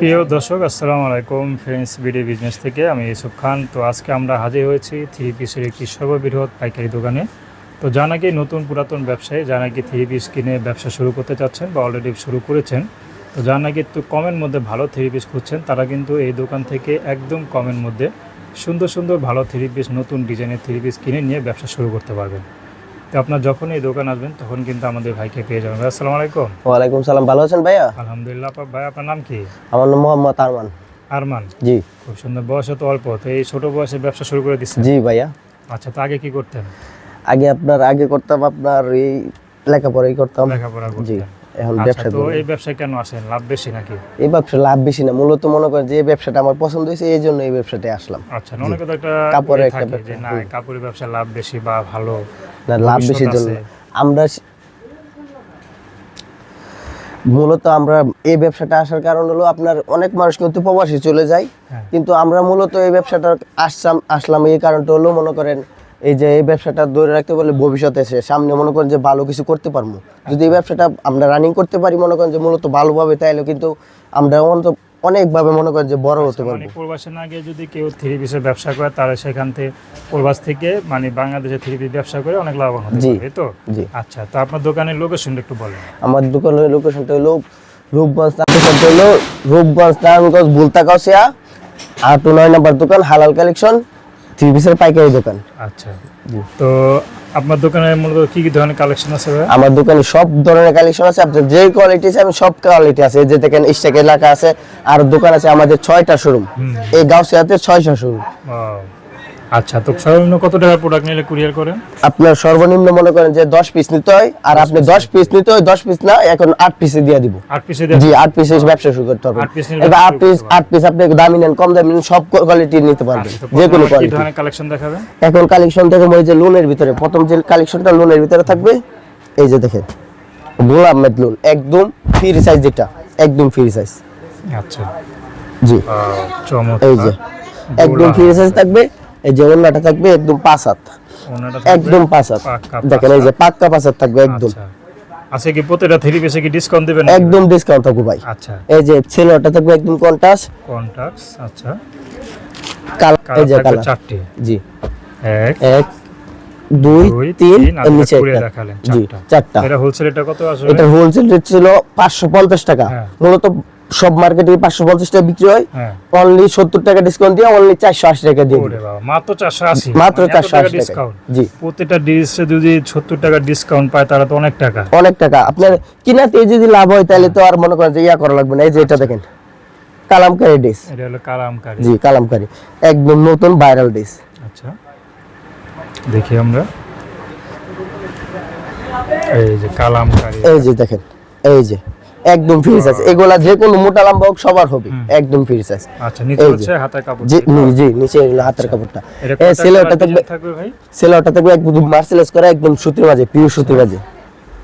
প্রিয় দর্শক, আসসালামু আলাইকুম ফ্রেন্ডস, বিডি বিজনেস থেকে আমি ইউসুফ খান। তো আজকে আমরা হাজির হয়েছি থ্রি পিসের একটি সর্ববৃহৎ পাইকারি দোকানে। তো যা নাকি নতুন পুরাতন ব্যবসায়ী যা নাকি থ্রি পিস কিনে ব্যবসা শুরু করতে চাচ্ছেন বা অলরেডি শুরু করেছেন। তো যা নাকি একটু কমের মধ্যে ভালো থ্রি পিস খুঁজছেন, তারা কিন্তু এই দোকান থেকে একদম কমের মধ্যে সুন্দর সুন্দর ভালো থ্রি পিস, নতুন ডিজাইনের থ্রি পিস কিনে নিয়ে ব্যবসা শুরু করতে পারবেন। তো আপনার যখন এই দোকান আসবেন তখন কিন্তু আমাদের ভাইকে পেয়ে যাবেন। ভাই, আসসালামু আলাইকুম। ওয়ালাইকুম সালাম। ভালো আছেন ভাইয়া? আলহামদুলিল্লাহ আপা- ভাই আপনার নাম কি? আমার নাম মোহাম্মদ আরমান। আরমান? জি। খুব সুন্দর। বয়স তো অল্প তো এই ছোট বয়সে ব্যবসা শুরু করে দিচ্ছেন? জি ভাইয়া। আচ্ছা তো আগে কি করতেন? আগে আপনার আগে করতাম আপনার এই লেখাপড়াই করতাম। লেখাপড়া জি এখন আচ্ছা ব্যবসা তো এই ব্যবসায় কেন আসেন? লাভ বেশি নাকি? এই ব্যবসা লাভ বেশি না। মূলত মনে করেন যে ব্যবসাটা আমার পছন্দ হয়েছে এই জন্য এই ব্যবসাটায় আসলাম। আচ্ছা অনেকে তো একটা কাপড়ের ইয়ে একটা ব্যবসা, না কাপড়ের ব্যবসা লাভ বেশি বা ভালো না লাভ বেশির জন্য আমরা মূলত আমরা এই ব্যবসাটা আসার কারণ হলো আপনার অনেক মানুষ কিন্তু প্রবাসী চলে যায় হ্যাঁ। কিন্তু আমরা মূলত এই ব্যবসাটা আসলাম আসলাম এই কারণটা হলো মনে করেন এই যে এই ব্যবসাটা ধরে রাখতে বলে ভবিষ্যতে এসে সামনে মনে করেন যে ভালো কিছু করতে পারব। যদি এই ব্যবসাটা আমরা রানিং করতে পারি মনে করেন যে মূলত ভালোভাবে তাইলে কিন্তু আমরা অন্ত- অনেকভাবে মনে করেন যে বড় হতে মানে পারব। প্রবাসে না যদি কেউ থ্রি পিসের ব্যবসা করে তাহলে সেখান থেকে প্রবাস থেকে মানে বাংলাদেশে থ্রি পিস ব্যবসা করে অনেক লাভবান হতে। পারবে তো? জি। আচ্ছা তো আপনার দোকানের লোকেশনটা একটু বলেন। আমার দোকানের লোকেশনটা হলো রূপগঞ্জ লোকেশনটা হলো রূপগঞ্জ নারায়ণগঞ্জ বুলতা কাউসিয়া আর টু নয় নাম্বার দোকান হালাল কালেকশন থ্রি পিসের পাইকারি দোকান। আচ্ছা। তো আপনার দোকানে মূলত কি কি ধরনের কালেকশন আছে আমার দোকানে সব ধরনের কালেকশন আছে। আপনার যে কোয়ালিটি আছে আমি সব কোয়ালিটি আছে। যে দেখেন স্টেক এলাকা আছে আর দোকান আছে আমাদের ছয়টা শোরুম এই গাউসিয়াতে ছয়টা শোরুম আচ্ছা তো সর্বনিম্ন কত টাকার প্রোডাক্ট নিলে কুরিয়ার করেন? আপনার সর্বনিম্ন মনে করেন যে দশ পিস নিতে হয় আর আপনি দশ পিস নিতে হয় দশ পিস না এখন আট পিসে দিয়ে দিব। আট পিসে দেন জি আট পিসে ব্যবসা শুরু করতে হবে। এবার ব্যবসা আট শুরু পিস করতে হবে। আট পিস আপনি দামি নেন কম দামি নেন সব কোয়ালিটি নিতে পারবেন আচ্ছা, যে কোনো কি কোয়ালিটি ধরনের কালেকশন দেখাবেন এখন কালেকশন দেখে ওই যে লোনের ভিতরে। প্রথম যে কালেকশনটা লোনের ভিতরে থাকবে এই যে দেখেন গোল আহমেদ লোন একদম ফ্রি সাইজ যেটা একদম ফ্রি সাইজ আচ্ছা। জি। চমৎকার। এই যে একদম ফ্রি সাইজ থাকবে। এই যে অন্যটা থাকবে একদম পাঁচ হাত। একদম পাঁচ হাত। দেখেন এই যে পাক্কা পাঁচ হাত থাকবে একদম। আচ্ছা। আচ্ছা কি প্রতিটা থ্রি পিসে কি ডিসকাউন্ট দিবেন একদম ডিসকাউন্ট থাকবে ভাই। আচ্ছা। এই যে ছেলেটা থাকবে একদম কন্টাস কন্টাক্টস আচ্ছা। কাল এই যে কালার। চারটি। জি। এক এক দুই তিন নিচে দেখালেন, জি চারটা। এটা হোলসেল এটা কত আসবে? এটার হোলসেল রেট ছিল পাঁচশো পঞ্চাশ টাকা। হ্যাঁ। মূলত সব মার্কেটে পাঁচশো পঞ্চাশ টাকা বিক্রি হয়। হ্যাঁ। অনলি সত্তর টাকা ডিসকাউন্ট দিয়ে অনলি চারশো আশি টাকা দিয়ে মাত্র চারশো আশি? মাত্র মানে 480 টাকা। ডিসকাউন্ট জি। প্রতিটা ডিসে যদি সত্তর টাকা ডিসকাউন্ট পায় তাহলে তো অনেক টাকা। অনেক টাকা। আপনার কিনাতে যদি লাভ হয় তাহলে তো আর মনে করেন যে ইয়া করা লাগবে না। এই যে এটা দেখেন কালামকারি ডিস এটা হলো কালামকারি। জি কালামকারি। একদম নতুন ভাইরাল ডিস আচ্ছা দেখি আমরা। এই যে কালামকারি। এই যে দেখেন এই যে। একদম ফ্রি সাইজ এগুলা যে কোনো মোটা লম্বা হোক সবার হবে। একদম ফ্রি সাইজ আচ্ছা নিচে হচ্ছে হাতের কাপড়। জি জি নিচে হাতের কাপড়টা। এই সেলোটা থাকবে ভাই? সেলোটা থাকবে একদম মার্সেলাইজ করা একদম সুতির মাঝে পিওর সুতির মাঝে।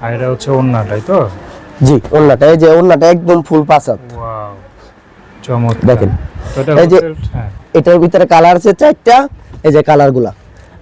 আর এটা হচ্ছে ওন্নাটাই তো? জি ওন্নাটা এই যে ওন্নাটা একদম ফুল পাসাত ওয়াও চমৎকার। দেখেন। এই যে- হ্যাঁ। এটার ভিতরে কালার আছে চারটা এই যে কালারগুলা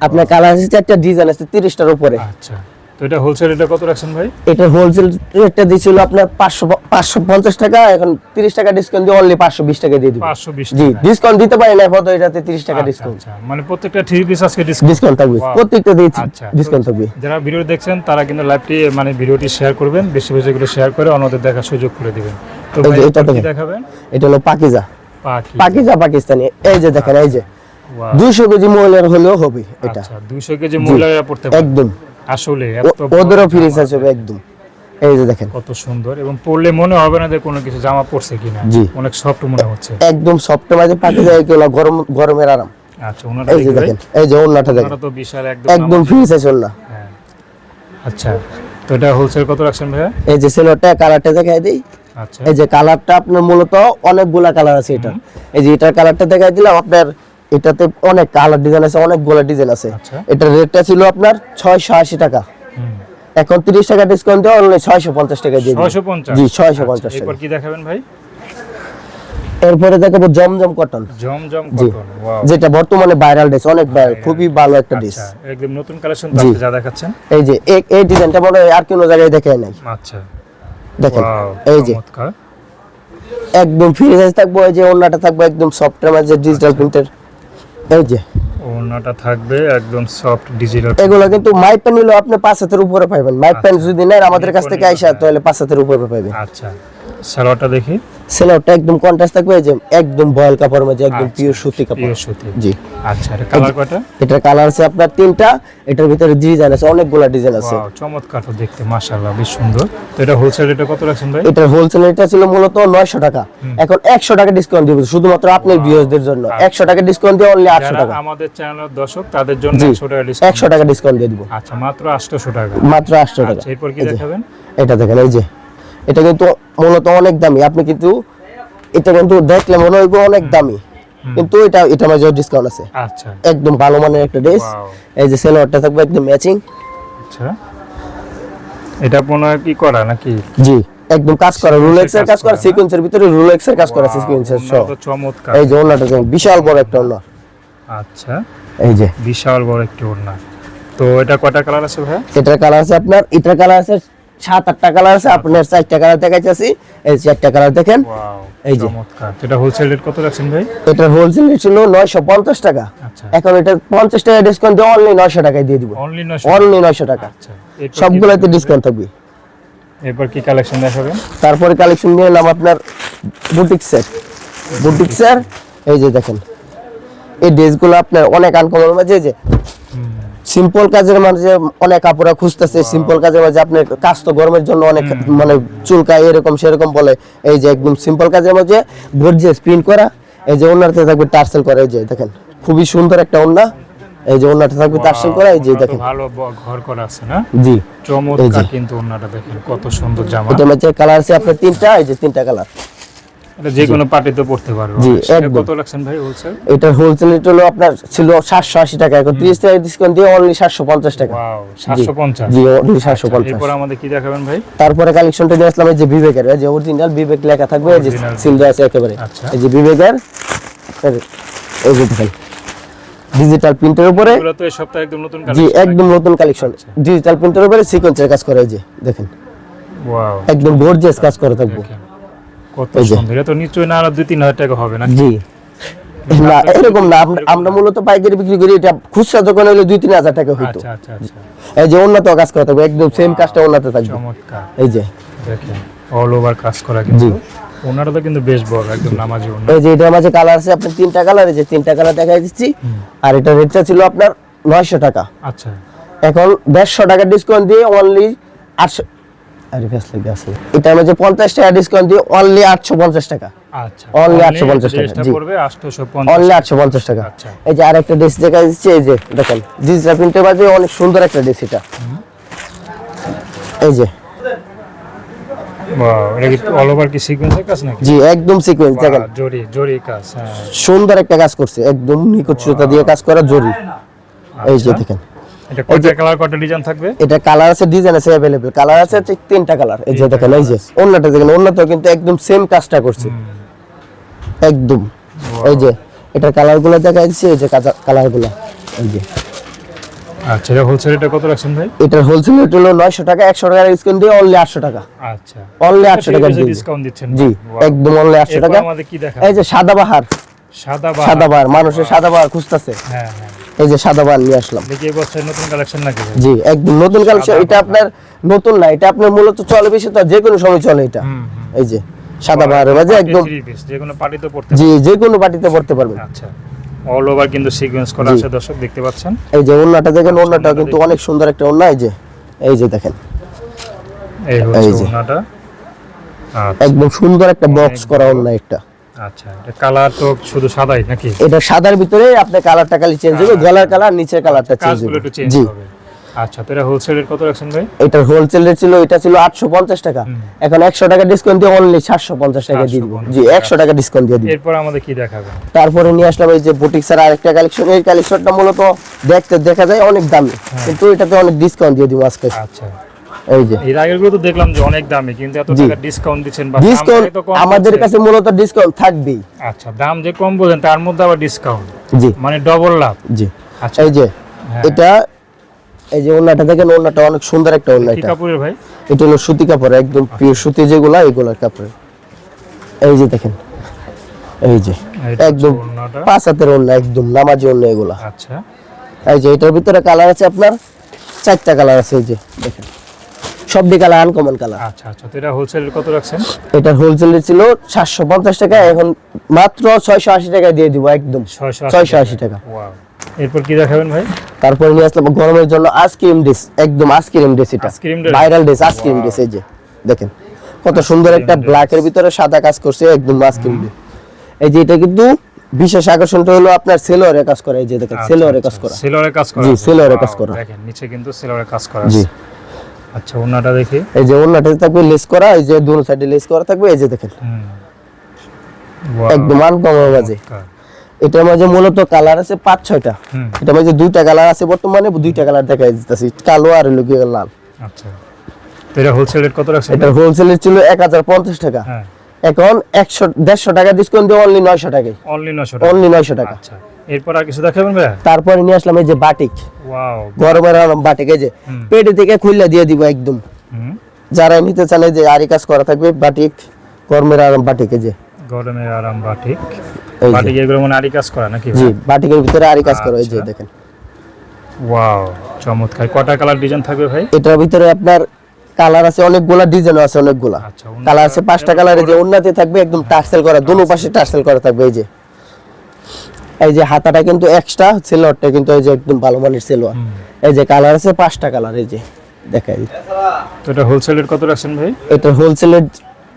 আপনার কালার আছে চারটা ডিজাইন আছে তিরিশটার উপরে। আচ্ছা। তো এটা হোলসেল এটা কত রাখছেন ভাই? এটা হোলসেল রেটটা দিয়েছিল আপনার পাঁচশো পাঁচশো পঞ্চাশ টাকা এখন তিরিশ টাকা ডিসকাউন্ট দিয়ে অনলি পাঁচশো বিশ টাকা দিয়ে দিবি। পাঁচশো বিশ জি ডিসকাউন্ট দিতে পারি না কত এটাতে তিরিশ টাকা ডিসকাউন্ট আচ্ছা মানে প্রত্যেকটা থ্রি পিস আজকে ডিসকাউন্ট ডিসকাউন্ট থাকবে। প্রত্যেকটা দিয়ে আচ্ছা ডিসকাউন্ট থাকবে। যারা ভিডিও দেখছেন তারা কিন্তু লাইভটি মানে ভিডিওটি শেয়ার করবেন বেশি বেশি করে শেয়ার করে অন্যদের দেখার সুযোগ করে দিবেন। তো ভাই এটা। দেখাবেন? এটা হলো পাকিজা। পাকিজা। পাকিস্তানি। এই যে দেখেন এই যে। Wow, দুইশো কেজি মহিলার হলেও হবে এটা। আচ্ছা 200 কেজি মহিলারা পড়তে একদম। আসলে ওদেরও ফ্রি জামা, সাইজ হবে একদম। এই যে দেখেন। কত সুন্দর এবং পরলে মনে হবে না যে কোনো কিছু জামা পড়ছে কিনা। জি। অনেক সফট মনে হচ্ছে। একদম সফট মাঝে এগুলো গরম গরমের আরাম। আচ্ছা এই যে দেখেন এই যে দেখেন। তো বিশাল একদম একদম। ফ্রি সাইজ হ্যাঁ। আচ্ছা তো এটা হোলসেল কত রাখছেন ভাইয়া? এই যে সেলোটা কালারটা দেখাই দিই। আচ্ছা। এই যে কালারটা আপনার মূলত অনেকগুলা কালার আছে এটা এই যে এটার কালারটা দেখাই দিলাম আপনার এটাতে অনেক কালার ডিজাইন আছে অনেকগুলা ডিজাইন আছে। আচ্ছা। এটার রেটটা ছিল আপনার ছয়শো আশি টাকা। এখন তিরিশ টাকা ডিসকাউন্ট দিয়ে অনলি ছয়শো পঞ্চাশ টাকা দিয়ে দিই 650 জি ছয়শো আচ্ছা, পঞ্চাশ টাকা। এরপর কি দেখাবেন ভাই? এরপরে দেখাবো Zamzam cotton Zamzam. Cotton wow যেটা বর্তমানে ভাইরাল ড্রেস অনেক ভাইরাল খুবই ভালো একটা ড্রেস আচ্ছা একদম নতুন কালেকশন। যা দেখাচ্ছেন। এই যে এই- এই ডিজাইনটা মনে হয় আর কোনো জায়গায় দেখায় নাই। আচ্ছা। দেখেন এই যে। একদম ফ্রি সাইজ থাকব এই যে ওন্নাটা থাকবে একদম সফটের মাঝে ডিজিটাল প্রিন্টের এই যে। ওড়নাটা থাকবে একদম সফট ডিজিটাল এগুলো কিন্তু মাইক প্যান নিলে আপনি পাঁচ হাতের উপরে পাইবেন। মাইক প্যান যদি নেন আমাদের কাছ থেকে আইসা তাহলে পাঁচ হাতের উপরে পাইবেন। আচ্ছা। সালোয়ারটা দেখি। সেলারটা একদম কন্ট্রাস্ট থাকবে যে একদম বয়েল কাপড়ের মধ্যে একদম আচ্ছা, পিওর সুতি কাপড়। পিওর সুতি। জি। আচ্ছা এটা কালার কয়টা? এটার কালার আছে আপনার তিনটা এটার ভিতরে ডিজাইন আছে অনেকগুলা ডিজাইন আছে। চমৎকার তো দেখতে মাশাআল্লাহ বেশ সুন্দর। তো এটা হোলসেল রেটে কত রাখছেন ভাই? এটার হোলসেল রেটটা ছিল মূলত নয়শো টাকা। এখন একশো টাকা ডিসকাউন্ট দিব শুধুমাত্র আপনার ভিউয়ারদের জন্য। একশো টাকা ডিসকাউন্ট দিয়ে অনলি আটশো যারা টাকা। আমাদের চ্যানেলের দর্শক তাদের জন্য 100 টাকা ডিসকাউন্ট একশো টাকা ডিসকাউন্ট দিয়ে দিব। আচ্ছা মাত্র 800 টাকা। মাত্র আটশো টাকা। আচ্ছা এরপর কি দেখাবেন? এটা দেখেন এই যে। এটা কিন্তু মূলত অনেক দামি। আপনি কিন্তু এটা কিন্তু দেখলে মনে হইব অনেক দামি। কিন্তু এটা এটা মাঝে ডিসকাউন্ট আছে। আচ্ছা। একদম ভালো মানের একটা ড্রেস এই যে সেলোয়ারটা থাকবে একদম ম্যাচিং আচ্ছা। এটা কোনো কি করা নাকি? জি একদম কাজ করা রুলেক্স এর কাজ করা? সিকোয়েন্সের ভিতরে রুলেক্স এর কাজ করা সিকোয়েন্সের সহ। চমৎকার। এই যে ওনাটা দেখেন বিশাল বড় একটা ওনা আচ্ছা। এই যে। বিশাল বড় একটি ওড়না। তো এটা কয়টা কালার আছে ভাই এটার কালার আছে আপনার এটার কালার আছে সাত আটটা কালার আছে আপনার চারটা কালার দেখাইতেছি। এই চারটা কালার দেখেন। এই যে। এটা হোলসেল রেট কত রাখছেন ভাই? এটার হোলসেল রেট ছিল নয়শো পঞ্চাশ টাকা। আচ্ছা। এখন এটা পঞ্চাশ টাকা ডিসকাউন্ট দিয়ে অনলি নয়শো টাকায় দিয়ে দিব। অনলি 900 অনলি নয়শো টাকা। আচ্ছা সবগুলোতে ডিসকাউন্ট থাকবে। এরপর কি কালেকশন দেখাবেন? তারপরে কালেকশন নিয়ে এলাম আপনার বুটিক্সের বুটিক্সের এই যে দেখেন। এই ড্রেসগুলো আপনার অনেক আনকমন মাঝে যে সিম্পল কাজের মাঝে অনেক কাপড়া খুঁজতেছে সিম্পল কাজের মাঝে আপনার কাজ তো গরমের জন্য অনেক মানে চুলকায় এরকম সেরকম বলে এই যে একদম সিম্পল কাজের মাঝে গর্জিয়াস প্রিন্ট করা এই যে ওনারতে থাকবে টার্সেল করা এই যে দেখেন খুবই সুন্দর একটা ওন্না এই যে ওনারটা থাকবে টার্সেল করা এই যে দেখেন। ভালো ঘর করা আছে না? জি। চমৎকার কিন্তু দেখেন কত সুন্দর জামা। এটা মধ্যে কালার আছে আপনার তিনটা এই যে তিনটা কালার এটা যে কোনো পার্টিতে পড়তে পারবে জি, কত রাখছেন ভাই হোলসেল এটার হোলসেল রেট হলো আপনার ছিল সাতশো আশি টাকা এখন তিরিশ টাকা ডিসকাউন্ট দিয়ে অনলি সাতশো পঞ্চাশ টাকা। ওয়াও 750 জি অনলি সাতশো পঞ্চাশ। এরপর আমাদের কি দেখাবেন ভাই? তারপরে কালেকশনটা নিয়ে আসলাম এই যে বিবেকের এই যে অরিজিনাল বিবেক লেখা থাকবে এই যে Original সিল দেওয়া আছে একেবারে। আচ্ছা। এই যে বিবেকের এই- যে দেখেন ডিজিটাল প্রিন্টের উপরে। এগুলো তো এই সপ্তাহে একদম নতুন জি কালেকশন একদম নতুন কালেকশন ডিজিটাল প্রিন্টের উপরে সিকোয়েন্সের কাজ করে এই যে দেখেন। ওয়াও একদম গর্জিয়াস কাজ করে থাকব। সুন্দর। এটা তো নিশ্চয়ই না দুই তিন হাজার টাকা হবে না জি। না এরকম না আমরা- মূলত পাইকারি বিক্রি করি এটা খুচরা দোকানে হলে দুই তিন হাজার টাকা হইতো। আচ্ছা আচ্ছা আচ্ছা। এই যে উন্নত কাজ করা থাকবে একদম সেম কাজটা উন্নত থাকবে। এই যে। দেখেন অল ওভার কাজ করা কিন্তু। ওনারা তো কিন্তু বেশ বড় একদম নামাজি ওনা এই যে এটার মাঝে কালার আছে আপনার তিনটা কালার এই যে তিনটা কালার দেখাই দিচ্ছি। আর এটা রেটটা ছিল আপনার নয়শো টাকা। আচ্ছা। এখন দেড়শো টাকা ডিসকাউন্ট দিয়ে অনলি আটশো আরে ফেস লেগে আছে। এটার মাঝে পঞ্চাশ টাকা ডিসকাউন্ট দিয়ে অনলি আটশো পঞ্চাশ টাকা। আচ্ছা। Only 850 টাকা, জি। পড়বে 850 অনলি আটশো পঞ্চাশ টাকা। আচ্ছা। এই যে আরেকটা ড্রেস দেখা দিচ্ছি এই যে দেখেন ডিজিটাল প্রিন্টের মাঝে অনেক সুন্দর একটা ড্রেস এটা। এই যে। ওয়াও এটা কি অল ওভার কি সিকোয়েন্সের কাজ জি একদম সিকোয়েন্স দেখেন। জরি জরি কাজ হ্যাঁ। সুন্দর একটা কাজ করছে একদম নিখুঁত দিয়ে কাজ করা জরি। এই যে আচ্ছা। দেখেন। এটা কয়টা কালার কয়টা ডিজাইন থাকবে? এটা কালার আছে ডিজাইন আছে অ্যাভেলেবল কালার আছে তিনটা কালার এই যে দেখেন এই যে অন্যটা দেখেন অন্যটা কিন্তু একদম সেম কাজটা করছে। একদম। এই যে এটা কালার দেখা যাচ্ছে এই যে কালার এই যে। আচ্ছা এটা হোলসেল রেটে কত রাখছেন ভাই? এটার হোলসেল রেট হলো নয়শো টাকা একশো টাকার ডিসকাউন্ট দিয়ে অনলি টাকা। আচ্ছা। অনলি আটশো টাকা ডিসকাউন্ট দিচ্ছেন জি একদম অনলি টাকা। আমাদের কি দেখা এই যে সাদা বাহার। সাদা সাদা বাহার। মানুষের সাদা বাহার খুঁজতেছে। হ্যাঁ হ্যাঁ। এই যে সাদা বাহার নিয়ে আসলাম। দেখি এই বছর নতুন কালেকশন নাকি জি একদম নতুন কালেকশন এটা আপনার নতুন না এটা আপনার মূলত চলে বেশি তো যে কোনো সময় চলে এটা। এই যে সাদা বাহারের মাঝে একদম যে কোনো পার্টিতে পড়তে জি যে কোনো পার্টিতে পড়তে পারবেন। আচ্ছা অল ওভার কিন্তু সিকোয়েন্স করা আছে দর্শক দেখতে পাচ্ছেন। এই যে ওন্নাটা দেখেন ওন্নাটা কিন্তু অনেক সুন্দর একটা ওন্না এই যে এই যে দেখেন। এই হচ্ছে। ওনাটা আচ্ছা। একদম সুন্দর একটা বক্স করা ওন্না একটা। আচ্ছা এটা কালার তো শুধু সাদাই নাকি? এটা সাদার ভিতরে আপনার কালারটা খালি চেঞ্জ হবে গলার কালার নিচের কালারটা চেঞ্জ হবে জি। আচ্ছা তো এটা হোলসেল রেট কত রাখছেন ভাই? এটার হোলসেল রেট ছিল এটা ছিল আটশো পঞ্চাশ টাকা। এখন একশো টাকা ডিসকাউন্ট দিয়ে অনলি সাতশো পঞ্চাশ টাকা দিয়ে দিব। জি একশো টাকা ডিসকাউন্ট দিয়ে দিব। এরপর আমাদের কি দেখাবেন তারপরে নিয়ে আসলাম এই যে বুটিক্সের আরেকটা কালেকশন এই কালেকশনটা মূলত দেখতে দেখা যায় অনেক দামি। কিন্তু এটাতে অনেক ডিসকাউন্ট দিয়ে দিব আজকে। আচ্ছা। এই যে। এর আগেরগুলো তো দেখলাম যে অনেক দামি কিন্তু এত টাকা ডিসকাউন্ট দিচ্ছেন বা ডিসকাউন্ট আমাদের কাছে মূলত ডিসকাউন্ট থাকবেই। আচ্ছা দাম যে কম বলেন তার মধ্যে আবার ডিসকাউন্ট জি। মানে ডবল লাভ। জি। আচ্ছা। এই যে হ্যাঁ। এটা এই যে ওন্নাটা দেখেন ওন্নাটা অনেক সুন্দর একটা ওন্না এটা। কাপড়ের ভাই? এটা হলো সুতি কাপড় একদম পিওর সুতি যেগুলা এগুলার কাপড় এই যে দেখেন এই যে একদম পাঁচ হাতের অন্য একদম নামাজি অন্য এগুলা। আচ্ছা। এই যে এটার ভিতরে কালার আছে আপনার চারটা কালার আছে এই যে দেখেন। কালার আনকমন কালার আচ্ছা আচ্ছা তো এটা হোলসেলের কত রাখছেন? এটার হোলসেল ছিল সাতশো পঞ্চাশ টাকা এখন মাত্র ছয়শো আশি টাকা দিয়ে দিব একদম। ছয়শো ছয়শো আশি টাকা। ওয়াও এরপর কি দেখাবেন ভাই? তারপরে নিয়ে আসলাম গরমের জন্য আইসক্রিম ডিস একদম আইসক্রিম ডিস এটা। Viral dish ice cream dish এই যে দেখেন। কত সুন্দর একটা dress। ব্ল্যাকের ভিতরে সাদা কাজ করছে একদম আইসক্রিম ডিস এই যে এটা কিন্তু বিশেষ আকর্ষণটা হলো আপনার সেলোয়ারে কাজ করা এই যে দেখেন সেলোয়ারে কাজ করা। সেলরে কাজ করা। জি। সেলরে কাজ করা। দেখেন নিচে কিন্তু সেলরে কাজ করা আছে। আচ্ছা ওড়নাটা দেখি। এই যে অন্যটাতে থাকবে লেস করা এই যে দুনো সাইডে লেস করা থাকবে এই যে দেখেন। একদম আনকমন মাঝে এটার মাঝে মূলত কালার আছে পাঁচ ছয়টা। এটার মাঝে দুইটা কালার আছে বর্তমানে দুইটা কালার দেখা যাচ্ছে কালো আর হলো গিয়ে লাল। আচ্ছা। এটা হোলসেল রেট কত রাখছেন? এটার হোলসেলের ছিল এক হাজার পঞ্চাশ টাকা। হ্যাঁ। এখন একশো দেড়শো টাকা ডিসকাউন্ট দিয়ে অনলি নয়শো টাকায়। অনলি 900 টাকা। অনলি নয়শো টাকা। আচ্ছা। এরপর আর কিছু দেখাবেন ভাই তারপরে নিয়ে আসলাম এই যে বাটিক। ওয়াও। গরমের আরাম বাটিক এই যে পেটে থেকে খুললে দিয়ে দিব একদম। যারা নিতে চান যে আরি কাজ করা থাকবে বাটিক গরমের আরাম বাটিক এই যে। গরমের আরাম বাটিক। বাটিক এগুলো মানে আরি কাজ করা নাকি জি বাটিকের ভিতরে আরি কাজ করা এই যে আচ্ছা। দেখেন। ওয়াও চমৎকার। কটা কালার ডিজাইন থাকবে ভাই? এটার ভিতরে আপনার কালার আছে অনেকগুলা ডিজাইনও আছে অনেকগুলা। আচ্ছা কালার আছে পাঁচটা কালারে যে উন্নতি থাকবে একদম টার্সেল করা দুনো পাশে টার্সেল করা থাকবে এই যে। এই যে হাতাটা কিন্তু এক্সট্রা সেলোয়ারটা কিন্তু এই যে একদম ভালো মানের সেলোয়ার এই যে কালার আছে পাঁচটা কালার এই যে দেখাই তো এটা হোলসেল রেট কত রাখছেন ভাই? এটা হোলসেলের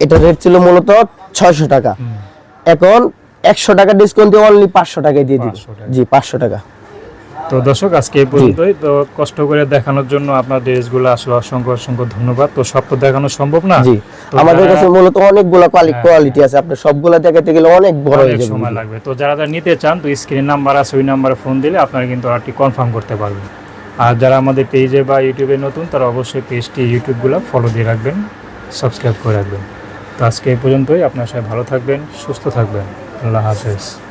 এটা রেট ছিল মূলত ছয়শো টাকা। এখন একশো টাকা ডিসকাউন্ট দিয়ে অনলি পাঁচশো টাকায় দিয়ে দিই জি পাঁচশো টাকা। তো দর্শক আজকে এই পর্যন্তই। তো কষ্ট করে দেখানোর জন্য আপনার ড্রেসগুলো আসলে অসংখ্য অসংখ্য ধন্যবাদ। তো সব তো দেখানো সম্ভব না? জি। আমাদের কাছে মূলত অনেকগুলা হ্যাঁ। কোয়ালিটি আছে। আপনি সবগুলো দেখাতে গেলে অনেক বড় হয়ে যাবে। সময় লাগবে। তো যারা যারা নিতে চান তো স্ক্রিন নাম্বার আছে ওই নাম্বারে ফোন দিলে আপনারা কিন্তু অর্ডারটি কনফার্ম করতে পারবেন। আর যারা আমাদের পেজে বা ইউটিউবে নতুন তারা অবশ্যই পেজটি ইউটিউবগুলো ফলো দিয়ে রাখবেন সাবস্ক্রাইব করে রাখবেন। তো আজকে এই পর্যন্তই। আপনার সাথে ভালো থাকবেন সুস্থ থাকবেন। আল্লাহ হাফেজ।